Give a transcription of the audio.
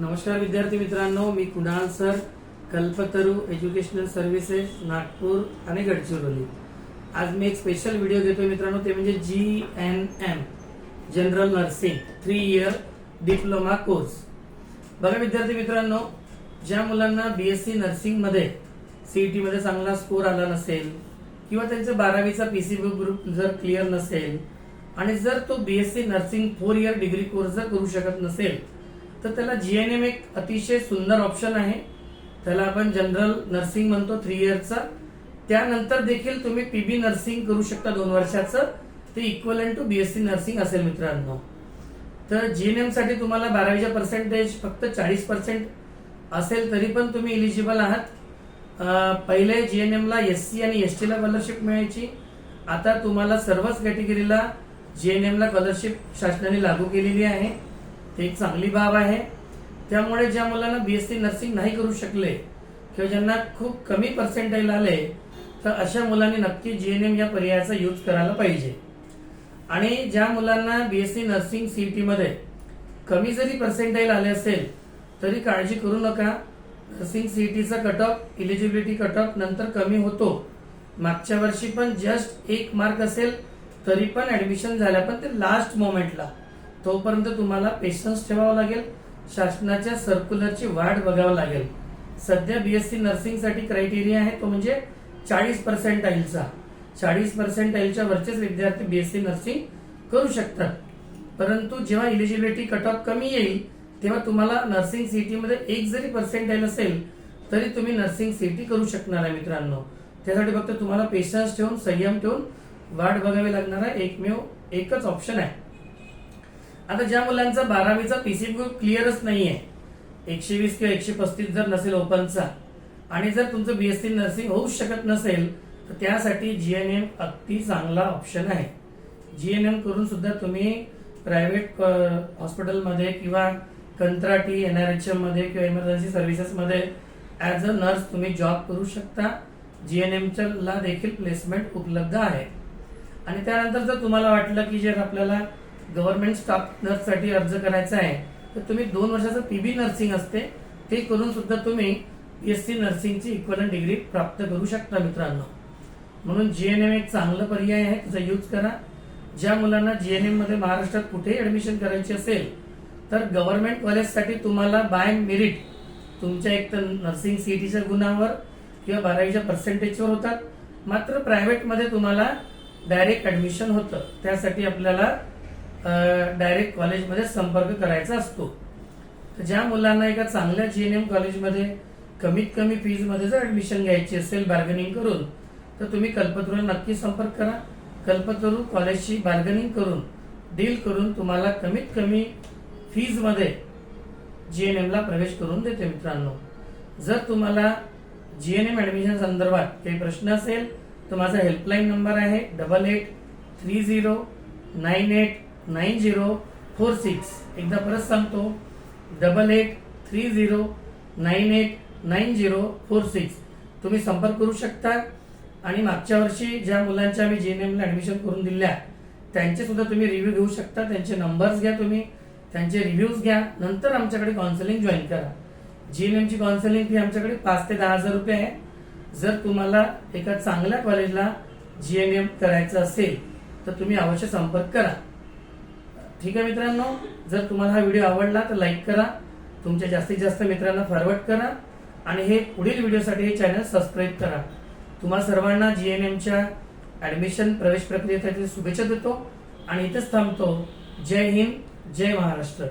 नमस्कार विद्यार्थी मित्रांनो मी Kunal sir Kalpataru educational services Nagpur आणि गडचिरोली. आज मी एक स्पेशल व्हिडिओ देतोय मित्रांनो ते म्हणजे G N M general nursing three year diploma course बघा विद्यार्थी मित्रांनो ज्या मुलांना बी एस सी नर्सिंगमध्ये सीईटी मध्ये चांगला स्कोर आला नसेल किंवा त्यांचा बारावीचा पीसी ग्रुप जर क्लिअर नसेल आणि जर तो B S C nursing four year degree course जर करू शकत नसेल तर त्याला जीएनएम एक अतिशय सुंदर ऑप्शन आहे. त्याला आपण जनरल नर्सिंग म्हणतो थ्री इयरचा त्यानंतर देखील तुम्ही पीबी नर्सिंग करू शकता दोन वर्षाचं. ते इक्वल टू बीएससी नर्सिंग असेल मित्रांनो. तर जीएनएमसाठी तुम्हाला बारावीच्या पर्सेंटेज फक्त चाळीस पर्सेंट असेल तरी पण तुम्ही इलिजिबल आहात. पहिले पहिले एन एमला एस सी आणि एस टीला स्कॉलरशिप मिळायची. आता तुम्हाला सर्वच कॅटेगरीला जी एन एमला स्कॉलरशिप शासनाने लागू केलेली आहे. ही एक चांगली बाब आहे. त्यामुळे ज्या मुलांना बीएससी नर्सिंग नाही करू शकले किंवा ज्यांना खूप कमी पर्सेंटेज आले तर अशा मुलांनी नक्की जी एन एम या पर्यायाचा यूज करायला पाहिजे. आणि ज्या मुलांना बीएससी नर्सिंग सीईटी मध्ये कमी जरी पर्सेंटेज आले असेल तरी काळजी करू नका. Nursing सीईटीचा cut off eligibility cut off नंतर कमी होतो. मागच्या वर्षी पण जस्ट एक मार्क असेल तरी पण ऍडमिशन झाल्या पण ते लास्ट मोमेंटला तोपर्यंत तुम्हाला पेशन्स ठेवावं लागेल. शासनाच्या सर्क्युलरची वाट बघावं लागेल. सध्या बीएससी सी नर्सिंगसाठी क्रायटेरिया आहे तो म्हणजे चाळीस पर्सेंटाईलचा चाळीस पर्सेंटाईलच्या वरचेच विद्यार्थी बीएससी नर्सिंग करू शकतात. परंतु जेव्हा इलिजिबिलिटी कट ऑफ कमी येईल तेव्हा तुम्हाला नर्सिंग सीटीमध्ये एक जरी पर्सेंटाईल असेल तरी तुम्ही नर्सिंग सीटी करू शकणार आहे मित्रांनो. त्यासाठी फक्त तुम्हाला पेशन्स ठेवून संयम ठेवून वाट बघावी लागणार आहे. एकमेव एकच ऑप्शन आहे. आता ज्या मुलांचा बारावीचा पीसी ग्रुप क्लिअरच नाहीये एकशे वीस किंवा एकशे पस्तीस जर नसेल ओपनचा आणि जर तुमचं बीएससी नर्सिंग होऊ शकत नसेल तर त्यासाठी जी एन एम अगदी चांगला ऑप्शन आहे. जी एन एम करून सुद्धा तुम्ही प्रायव्हेट हॉस्पिटलमध्ये किंवा कंत्राटी एन आर एच मध्ये किंवा इमर्जन्सी सर्व्हिसेसमध्ये ॲज ऍज अ नर्स तुम्ही जॉब करू शकता. जी एन एमच्या देखील प्लेसमेंट उपलब्ध आहे. आणि त्यानंतर जर तुम्हाला वाटलं की जर आपल्याला गव्हर्नमेंट स्टाफ नर्ससाठी अर्ज करायचा आहे तर तुम्ही दोन वर्षाचं पीबी नर्सिंग असते ते करून सुद्धा तुम्ही बीएससी नर्सिंगची इक्वलन डिग्री प्राप्त करू शकता मित्रांनो. म्हणून जीएनएम एक चांगलं पर्याय आहे त्याचा यूज करा. ज्या मुलांना जीएनएममध्ये महाराष्ट्रात कुठेही ऍडमिशन करायची असेल तर गव्हर्नमेंट कॉलेजसाठी तुम्हाला बाय मेरिट तुमच्या एक तर नर्सिंग सीईटीच्या गुणावर किंवा बारावीच्या पर्सेंटेजवर होतात. मात्र प्रायव्हेटमध्ये तुम्हाला डायरेक्ट ऍडमिशन होतं. त्यासाठी आपल्याला डायरेक्ट कॉलेजमध्ये संपर्क करायचा असतो. तर ज्या मुलांना एका चांगल्या जी एन एम कॉलेजमध्ये कमीत कमी फीजमध्ये जर ऍडमिशन घ्यायची असेल बार्गनिंग करून तर तुम्ही कल्पतरूला नक्की संपर्क करा. कल्पतरू कॉलेजशी बार्गनिंग करून डील करून तुम्हाला कमीत कमी फीजमध्ये जी एन एमला प्रवेश करून देते मित्रांनो. जर तुम्हाला जी एन एम ॲडमिशन संदर्भात काही प्रश्न असेल तर माझा हेल्पलाईन नंबर आहे double eight three zero nine eight nine zero four six. एकदा परत सांगतो. Double eight three zero nine eight nine zero four six. तुम्ही संपर्क करू शकता. आणि मागच्या वर्षी ज्या मुलांच्या आम्ही जी एन एमला ॲडमिशन करून दिल्या त्यांचेसुद्धा तुम्ही रिव्ह्यू घेऊ शकता. त्यांचे नंबर्स घ्या तुम्ही. त्यांचे रिव्ह्यूज घ्या. नंतर आमच्याकडे काउन्सिलिंग जॉईन करा. जी एन एमची काउन्सिलिंग फी आमच्याकडे पाच ते दहा हजार रुपये आहे. जर तुम्हाला एका चांगल्या कॉलेजला जी एन एम करायचं असेल तर तुम्ही अवश्य संपर्क करा. ठीक आहे मित्रांनो जर तुम्हाला हा व्हिडिओ आवडला तर लाईक करा तुमच्या जास्तीत जास्त मित्रांना फॉरवर्ड करा आणि हे पुढील व्हिडिओसाठी हे चॅनल सबस्क्राईब करा. तुम्हाला सर्वांना जी एन एमच्या ॲडमिशन प्रवेश प्रक्रियेसाठी शुभेच्छा देतो आणि इथेच थांबतो. जय हिंद जय महाराष्ट्र.